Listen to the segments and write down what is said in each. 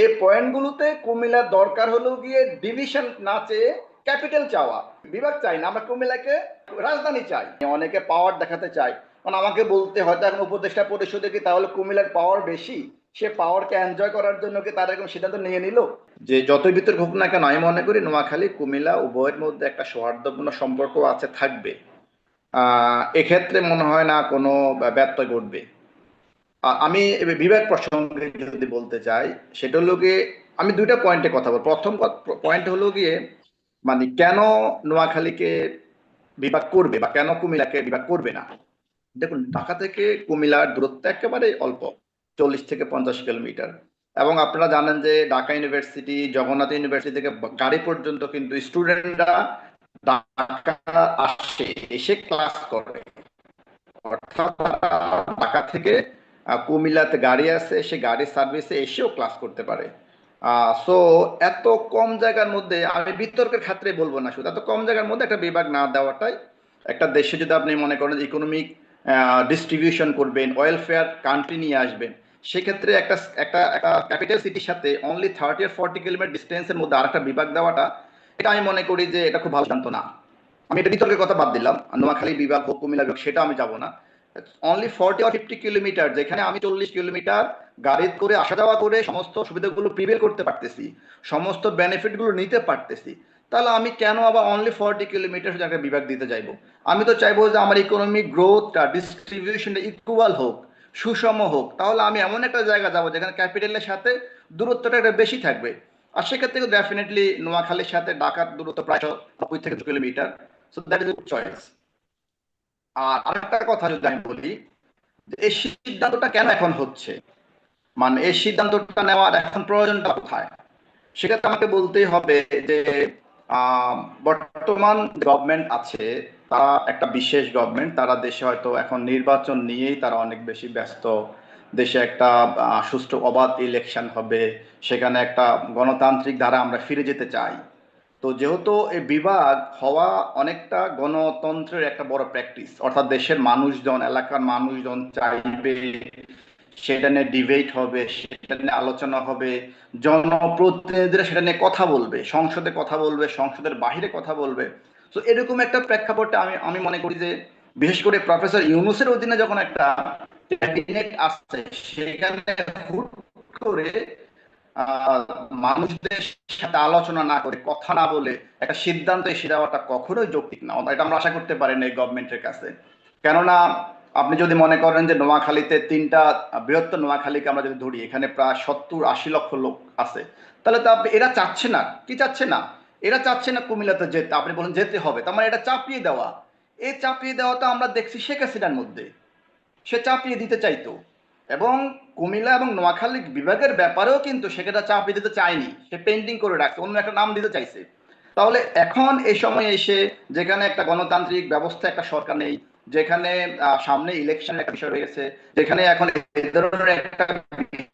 এই পয়েন্টগুলোতে কুমিল্লার দরকার হলো গিয়ে ডিভিশন না চেয়ে ক্যাপিটাল চাওয়া। বিভাগ চাই না, আমরা কুমিল্লাকে রাজধানী চাই। অনেকে পাওয়ার দেখাতে চাই কারণ আমাকে বলতে হয়তো এখন উপদেষ্টা পরিষদে কি তাহলে কুমিল্লার পাওয়ার বেশি? সে পাওয়ারকে এনজয় করার জন্য কি তারা এরকম সিদ্ধান্ত নিয়ে নিল? যে যতই ভিতর হোক না কেন, আমি মনে করি নোয়াখালী, কুমিল্লা উভয়ের মধ্যে একটা সৌহার্দ্যপূর্ণ সম্পর্ক আছে, থাকবে। এক্ষেত্রে মনে হয় না কোনো ব্যত্যয় ঘটবে। আমি বিভাগ প্রসঙ্গে যদি বলতে চাই, সেটা হলো গিয়ে আমি দুইটা পয়েন্টে কথা বলব। প্রথম পয়েন্ট হলো গিয়ে মানে কেন নোয়াখালীকে বিভাগ করবে বা কেন কুমিল্লাকে বিভাগ করবে না? দেখুন, ঢাকা থেকে কুমিল্লার দূরত্ব একেবারে অল্প, চল্লিশ থেকে পঞ্চাশ কিলোমিটার। এবং আপনারা জানেন যে ঢাকা ইউনিভার্সিটি, জগন্নাথ ইউনিভার্সিটি থেকে গাড়ি পর্যন্ত কিন্তু স্টুডেন্টরা ঢাকা আসে, এসে ক্লাস করে। অর্থাৎ ঢাকা থেকে কুমিল্লাতে গাড়ি আছে, সে গাড়ির সার্ভিসে এসেও ক্লাস করতে পারে। সো এত কম জায়গার মধ্যে আমি বিতর্কের ক্ষেত্রে বলব না শুধু, এত কম জায়গার মধ্যে একটা বিভাগ না দেওয়াটাই একটা দেশে যদি আপনি মনে করেন ইকোনমিক ডিস্ট্রিবিউশন করবেন ওয়েলফেয়ার কান্ট্রি নিয়ে আসবেন, সেক্ষেত্রে একটা একটা একটা ক্যাপিটাল সিটির সাথে অনলি থার্টি আর ফর্টি কিলোমিটার ডিস্টেন্সের মধ্যে আর একটা বিভাগ দেওয়াটা, এটা আমি মনে করি যে এটা খুব ভালো সিদ্ধান্ত না। আমি এটা বিতর্কের কথা বাদ দিলাম, নোয়াখালী বিভাগ হোক, কুমিল্লা বিভাগ সেটা আমি যাব না। অনলি ফর্টি আর ফিফটি কিলোমিটার যেখানে আমি চল্লিশ কিলোমিটার গাড়ি করে, আসা যাওয়া করে সমস্ত সুবিধাগুলো প্রিভেল করতে পারতেছি, সমস্ত বেনিফিটগুলো নিতে পারতেছি। তাহলে আমি কেন আবার অনলি ফর্টি কিলোমিটার জায়গায় বিভাগ দিতে চাইব? আমি তো চাইব যে আমার ইকোনমিক গ্রোথটা ডিস্ট্রিবিউশনটা ইকুয়াল হোক, সুষম হোক। তাহলে আমি এমন একটা জায়গা যাব যেখানে ক্যাপিটালের সাথে দূরত্বটা একটা বেশি থাকবে। আর সেক্ষেত্রে ডেফিনেটলি নোয়াখালীর সাথে ঢাকার দূরত্ব প্রায় নব্বই থেকে দু kilometre so that is choice আর আরেকটা কথা যদি আমি বলি যে এই সিদ্ধান্তটা কেন এখন হচ্ছে? মানে এই সিদ্ধান্তটা নেওয়ার এখন প্রয়োজনটা কোথায়? সেক্ষেত্রে আমাকে বলতেই হবে যে বর্তমান গভর্নমেন্ট আছে, তারা একটা বিশেষ গভর্নমেন্ট তারা দেশে হয়তো এখন নির্বাচন নিয়েই তারা অনেক বেশি ব্যস্ত। দেশে একটা সুষ্ঠু অবাধ ইলেকশন হবে, সেখানে একটা গণতান্ত্রিক ধারা আমরা ফিরে যেতে চাই। তো যেহেতু এই বিভাগ হওয়া অনেকটা গণতন্ত্রের একটা বড় প্র্যাকটিস অর্থাৎ দেশের মানুষজন, এলাকার মানুষজন চাইবে সেটা নিয়ে ডিবেট হবে, সেটা নিয়ে আলোচনা হবে, জনপ্রতিনিধিরা সেটা নিয়ে কথা বলবে, সংসদে কথা বলবে, সংসদের বাহিরে কথা বলবে। তো এরকম একটা প্রেক্ষাপটে আমি আমি মনে করি যে বিশেষ করে প্রফেসর ইউনুসের অধীনে যখন একটা ক্যাবিনেট আসছে, সেখানে হুট করে মানুষদের সাথে আলোচনা না করে, কথা না বলে একটা সিদ্ধান্ত এসে যাওয়াটা কখনোই যৌক্তিক না। এটা আমরা আশা করতে পারি না এই গভর্নমেন্টের কাছে। কেননা, আপনি যদি মনে করেন যে নোয়াখালীতে তিনটা বৃহত্তর নোয়াখালীকে আমরা যদি ধরি, এখানে প্রায় সত্তর আশি লক্ষ লোক আছে, তাহলে তো এরা চাচ্ছে না। কি চাচ্ছে না? এরা চাচ্ছে না কুমিল্লাতে যেতে। আপনি বলেন যেতে হবে, তার মানে এটা চাপিয়ে দেওয়া। এই চাপিয়ে দেওয়াটা আমরা দেখছি শেখ হাসিনার মধ্যে। সে চাপিয়ে দিতে চাইতো। এবং কুমিল্লা এবং নোয়াখালী বিভাগের ব্যাপারেও কিন্তু সেটা চাপিয়ে দিতে চায়নি। সে পেন্টিং করে রাখছে, অন্য একটা নাম দিতে চাইছে। তাহলে এখন এই সময় এসে যেখানে একটা গণতান্ত্রিক ব্যবস্থা একটা সরকার নেই, যেখানে সামনে ইলেকশন একটা বিষয় রয়েছে, যেখানে এখন এই ধরনের একটা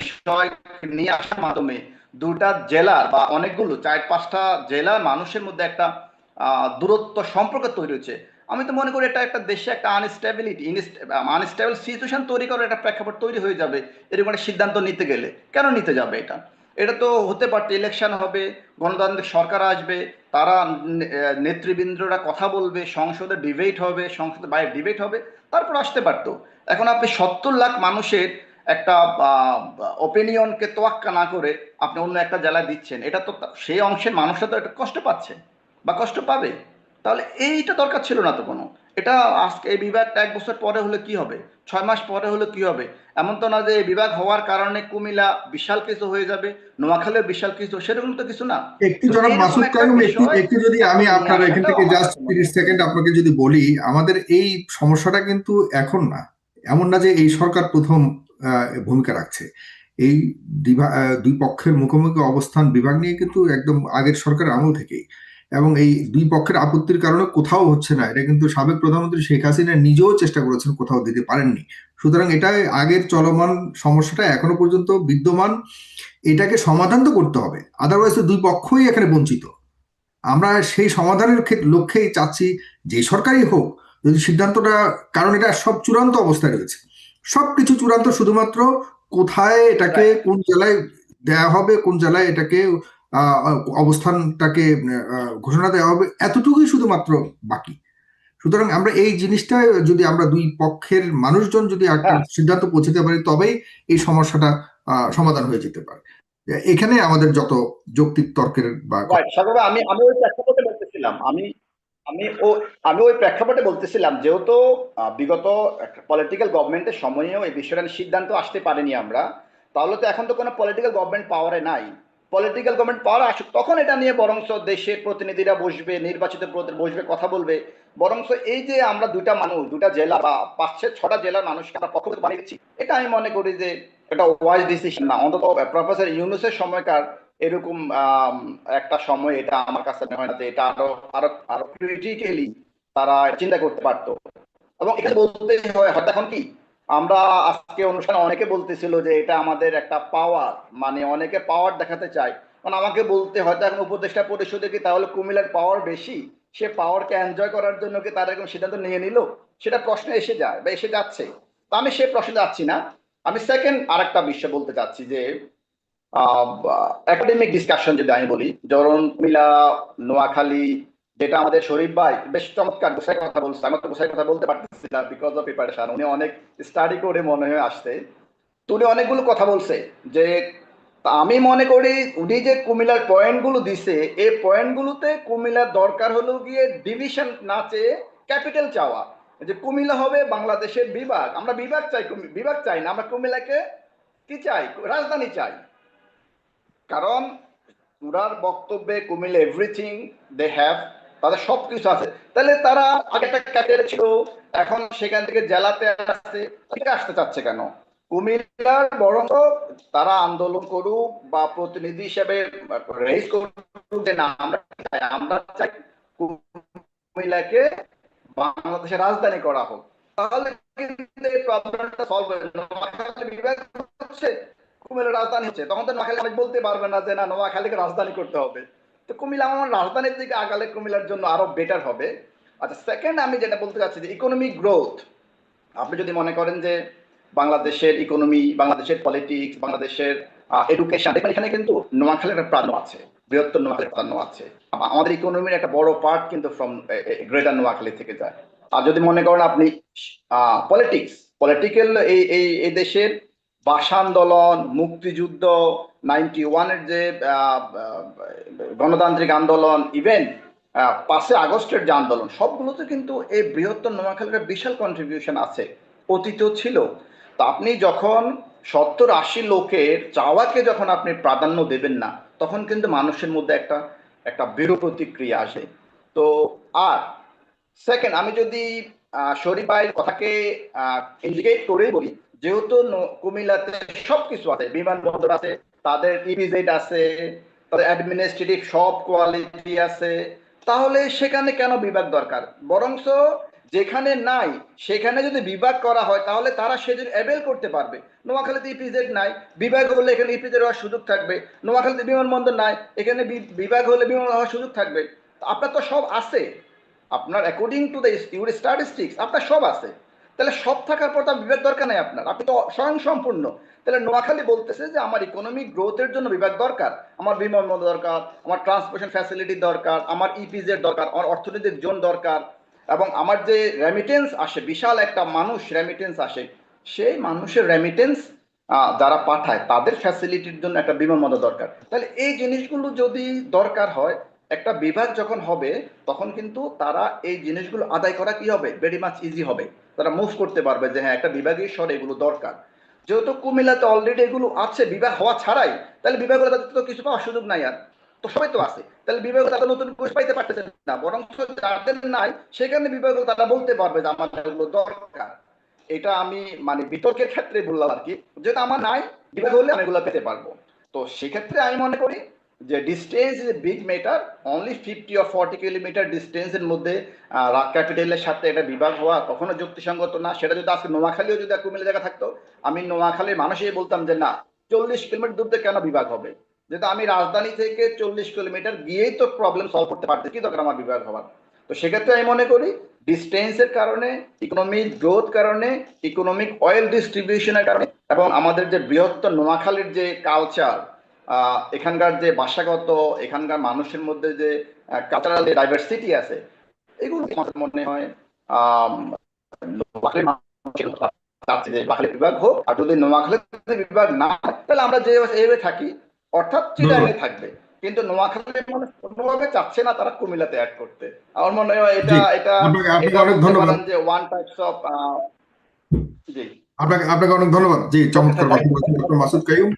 বিষয় নিয়ে আসার মাধ্যমে দুটা জেলার বা অনেকগুলো চার পাঁচটা জেলার মানুষের মধ্যে একটা দূরত্ব সম্পর্ক তৈরি হচ্ছে আমি তো মনে করি এটা একটা দেশে একটা আনস্টেবিলিটি আনস্টেবল সিচুয়েশন তৈরি করার একটা প্রেক্ষাপট তৈরি হয়ে যাবে এরকম একটা সিদ্ধান্ত নিতে গেলে। কেন নিতে যাবে এটা? এটা তো হতে পারতো ইলেকশন হবে, গণতান্ত্রিক সরকার আসবে, তারা নেতৃবৃন্দরা কথা বলবে, সংসদে ডিবেট হবে, সংসদে বাইরে ডিবেট হবে, তারপর আসতে পারতো। এখন আপনি সত্তর লাখ মানুষের একটা ওপিনিয়নকে তোয়াক্কা না করে আপনি অন্য একটা জেলায় দিচ্ছেন, এটা তো সেই অংশের মানুষরা তো এটা কষ্ট পাচ্ছে, বা কষ্ট পাবে। তাহলে এইটা দরকার ছিল না তো কোনো। এটা আজকে এই বিভাগটা এক বছর পরে হলে কি হবে? ছয় মাস পরে হলে কি হবে? এমন তো না যে এই বিভাগ হওয়ার কারণে কুমিল্লা বিশাল কিছু হয়ে যাবে নোয়াখালীও বিশাল কিছু সেরকম তো কিছু না। একটু জনাব মাসুদ কায়ুম একটু যদি আমি আপনার এখান থেকে জাস্ট কাছে মনে তিরিশ হয়। সেকেন্ড আপনাকে যদি বলি আমাদের এই সমস্যাটা কিন্তু এখন না। এমন না যে এই সরকার প্রথম ভূমিকা রাখছে। এই দুই পক্ষের মুখোমুখি অবস্থান বিভাগ নিয়ে কিন্তু একদম আগের সরকারের আমল থেকেই। এবং এই দুই পক্ষের আপত্তির কারণে কোথাও হচ্ছে না। এটা কিন্তু সাবেক প্রধানমন্ত্রী শেখ হাসিনা নিজেও চেষ্টা করেছেন কোথাও দিতে পারেননি। সুতরাং এটা আগের চলমান সমস্যাটা এখনও পর্যন্ত বিদ্যমান। এটাকে সমাধান তো করতে হবে। আদারওয়াইজ তো দুই পক্ষই এখানে বঞ্চিত। আমরা সেই সমাধানের লক্ষ্যেই চাচ্ছি যে সরকারই হোক যদি সিদ্ধান্তটা কারণ এটা সব চূড়ান্ত অবস্থায় রয়েছে। সবকিছু চূড়ান্ত শুধুমাত্র কোথায় এটাকে কোন জেলায় দেয়া হবে কোন জেলায় এটাকে অবস্থানটাকে ঘোষণা দেওয়া হবে এতটুকুই শুধুমাত্র বাকি। সুতরাং আমরা এই জিনিসটা যদি আমরা দুই পক্ষের মানুষজন যদি একটা হ্যাঁ। সিদ্ধান্ত পৌঁছতে পারি তবেই এই সমস্যাটা সমাধান হয়ে যেতে পারে। এখানে আমাদের যত যৌক্তিক তর্কের বা আমি আমি ওই প্রেক্ষাপটে বলতেছিলাম আমি আমি ও আমি ওই প্রেক্ষাপটে বলতেছিলাম যেহেতু বিগত পলিটিক্যাল গভর্নমেন্টের সময়েও এই বিষয়টা সিদ্ধান্ত আসতে পারিনি আমরা তাহলে তো এখন তো কোনো পলিটিক্যাল গভর্নমেন্ট পাওয়ারে নাই। পলিটিক্যাল গভর্নমেন্ট পাওয়ার আসুক, তখন এটা নিয়ে বরংস দেশের প্রতিনিধিরা বসবে, নির্বাচিত বসবে, কথা বলবে। বরংস এই যে আমরা দুটা মানুষ দুটা জেলা বা পাঁচশো ছটা জেলার মানুষকে আমরা পক্ষ থেকে বানিয়েছি এটা আমি মনে করি যে এটা ওয়াইজ ডিসিশন না। অন্তত প্রফেসর ইউনুসের সময়কার এরকম একটা সময় এটা আমার কাছে মনে হয় না যে এটা আরও আরও আরও ক্রিটিক্যালি তারা চিন্তা করতে পারতো। এবং এখানে বলতে হয় হয়তো এখন কি? আমরা আজকে অনুষ্ঠানে অনেকে বলতেছিল যে এটা আমাদের একটা পাওয়ার মানে অনেকে পাওয়ার দেখাতে চায়। কারণ আমাকে বলতে হয়তো এখন উপদেষ্টা পরিষদে কি তাহলে কুমিল্লার পাওয়ার বেশি? সে পাওয়ারকে এনজয় করার জন্য কি তারা এরকম সিদ্ধান্ত নিয়ে নিল? সেটা প্রশ্ন এসে যায় বা এসে যাচ্ছে। তা আমি সে প্রশ্নে যাচ্ছি না। আমি সেকেন্ড আরেকটা বিষয় বলতে চাচ্ছি যে একাডেমিক ডিসকাশন যদি আমি বলি, ধরুন মিলা নোয়াখালী যেটা আমাদের শরীফ ভাই বেশ চমৎকার গোসাই কথা বলছে আমার তো গোসাই কথা বলতে পারতেছি না বিকজ অফ প্রিপারেশন উনি অনেক স্টাডি করে মনে হয় আসছে। তো উনি অনেকগুলো কথা বলছে যে, আমি মনে করি উনি যে কুমিল্লার পয়েন্টগুলো দিছে, এই পয়েন্টগুলোতে কুমিল্লার দরকার হলো গিয়ে ডিভিশন না চেয়ে ক্যাপিটাল চাওয়া। যে কুমিল্লা হবে বাংলাদেশের বিভাগ। আমরা বিভাগ চাই বিভাগ চাই না, আমরা কুমিল্লাকে কি চাই? রাজধানী চাই। কারণ পুরার বক্তব্যে কুমিল্লা এভরিথিং দে হ্যাভ তাদের সব কিছু আছে। তাহলে তারা আগে একটা ছিল, এখন সেখান থেকে জেলাতে আসছে ঠিক আসতে চাচ্ছে কেন? কুমিল্লার বরং তারা আন্দোলন করুক বা প্রতিনিধি হিসেবে রেজ করুক যে না, আমরা চাই আমরা চাই কুমিল্লাকে বাংলাদেশের রাজধানী করা হোক। তাহলে কিন্তু এই প্রবলেমটা সলভ বিভাগ হচ্ছে, কুমিল্লা রাজধানী হচ্ছে। তখন তো নোয়াখালী বলতে পারবে না যে না, নোয়াখালীকে রাজধানী করতে হবে। তো কুমিল্লা আমার রাজধানীর দিকে আগালে কুমিল্লার জন্য আরও বেটার হবে। আচ্ছা সেকেন্ড আমি যেটা বলতে চাচ্ছি যে ইকোনমিক গ্রোথ আপনি যদি মনে করেন যে বাংলাদেশের ইকোনমি বাংলাদেশের পলিটিক্স বাংলাদেশের এডুকেশন দেখবেন এখানে কিন্তু নোয়াখালীর একটা প্রাণ আছে, বৃহত্তর নোয়াখালীর প্রাণ আছে। আমাদের ইকোনমির একটা বড় পার্ট কিন্তু ফ্রম গ্রেটার নোয়াখালী থেকে যায়। আর যদি মনে করেন আপনি পলিটিক্স পলিটিক্যাল এই এই এই দেশের ভাষা আন্দোলন মুক্তিযুদ্ধ নাইনটি ওয়ানের যে গণতান্ত্রিক আন্দোলন ইভেন পাঁচই আগস্টের যে আন্দোলন, সবগুলোতে কিন্তু এই বৃহত্তর নোয়াখালীর বিশাল কন্ট্রিবিউশন আছে, অতীতেও ছিল। তো আপনি যখন সত্তর আশি লোকের চাওয়াকে যখন আপনি প্রাধান্য দেবেন না, তখন কিন্তু মানুষের মধ্যে একটা একটা বিরূপ প্রতিক্রিয়া আসে। তো আর সেকেন্ড আমি যদি শরীফ ভাইয়ের কথাকে ইন্ডিকেট করে বলি যেহেতু কুমিল্লাতে সবকিছু আছে, বিমানবন্দর আছে, তাদের ইপিজেড আছে, তাদের অ্যাডমিনিস্ট্রেটিভ সব কোয়ালিটি আছে, তাহলে সেখানে কেন বিভাগ দরকার? বরংস যেখানে নাই, সেখানে যদি বিভাগ করা হয়, তাহলে তারা সেজন্য অ্যাভেল করতে পারবে। নোয়াখালীতে ইপিজেড নাই, বিভাগ হলে এখানে ইপিজেড হওয়ার সুযোগ থাকবে। নোয়াখালীতে বিমানবন্দর নাই, এখানে বিভাগ হলে বিমান হওয়ার সুযোগ থাকবে। আপনার তো সব আছে। আপনার according to the your statistics আপনার সব আছে। তাহলে সব থাকার পর তো বিভাগ দরকার নাই আপনার। আপনি তো স্বয়ং সম্পূর্ণ তাহলে নোয়াখালী বলতেছে যে আমার ইকোনমিক গ্রোথের জন্য বিভাগ দরকার। আমার বিমানবন্দর দরকার, আমার ট্রান্সপোর্টেশন ফ্যাসিলিটি দরকার, আমার ইপিজেড দরকার, আমার অর্থনৈতিক জোন দরকার এবং আমার যে রেমিটেন্স আসে, বিশাল একটা মানুষ রেমিটেন্স আসে, সেই মানুষের রেমিটেন্স যারা পাঠায়, তাদের ফ্যাসিলিটির জন্য একটা বিমানবন্দর দরকার। তাহলে এই জিনিসগুলো যদি দরকার হয়, একটা বিভাগ যখন হবে, তখন কিন্তু তারা এই জিনিসগুলো আদায় করা কি হবে? ভেরি মাচ ইজি হবে। তারা মুভ করতে পারবে যে হ্যাঁ একটা বিভাগীয় স্বরে এগুলো দরকার। যেহেতু কুমিল্লাতে অলরেডি এগুলো আছে, বিভাগ হওয়া ছাড়াই, তাহলে বিভাগগুলো তাদের তো কিছু পাওয়ার সুযোগ নাই আর। তো সবাই তো আছে। তাহলে বিভাগ তাদের নতুন কোর্স পাইতে পারতেছে না বরং যাদের নাই, সেখানে বিভাগ তারা বলতে পারবে যে আমার এগুলো দরকার। এটা আমি মানে বিতর্কের ক্ষেত্রে বললাম আর কি। যেটা আমার নাই বিভাগ হলে আমি এগুলো পেতে পারব। তো সেক্ষেত্রে আমি মনে করি যে distance is a big matter only fifty or forty kilometre ডিস্টেন্সের মধ্যে ক্যাপিটালের সাথে একটা বিভাগ হওয়া কখনো যুক্তিসঙ্গত না। সেটা যদি আজকে নোয়াখালীও যদি কুমিল্লা জায়গা থাকতো, আমি নোয়াখালীর মানুষই বলতাম যে না, চল্লিশ কিলোমিটার দূর থেকে কেন বিভাগ হবে? যেহেতু আমি রাজধানী থেকে চল্লিশ কিলোমিটার গিয়েই তো প্রবলেম সলভ করতে পারতে কি দরকার আমার বিভাগ হওয়ার? তো সেক্ষেত্রে আমি মনে করি ডিস্টেন্সের কারণে ইকোনমিক গ্রোথ কারণে ইকোনমিক অয়েল ডিস্ট্রিবিউশনের কারণে, এবং আমাদের যে বৃহত্তর নোয়াখালীর যে কালচার এখানকার যে ভাষাগত এখানকার মানুষের মধ্যে যে কালচারাল ডাইভার্সিটি আছে এগুলো আমার মনে হয় বিভাগ হোক আর যদি নোয়াখালীতে বিভাগ না তাহলে আমরা যে এইভাবে থাকি অর্থাৎ চিটাঙ্গে থাকবে। কিন্তু নোয়াখালীর মানুষ কোনোভাবে চাচ্ছে না তারা কুমিল্লাতে অ্যাড করতে। আমার মনে হয় এটা এটা আপনাকে আপনাকে অনেক ধন্যবাদ। যে ওয়ান টাইপস অফ জি। আপনাকে আপনাকে অনেক ধন্যবাদ। জি চমৎকার ডক্টর মাসুদ কাইম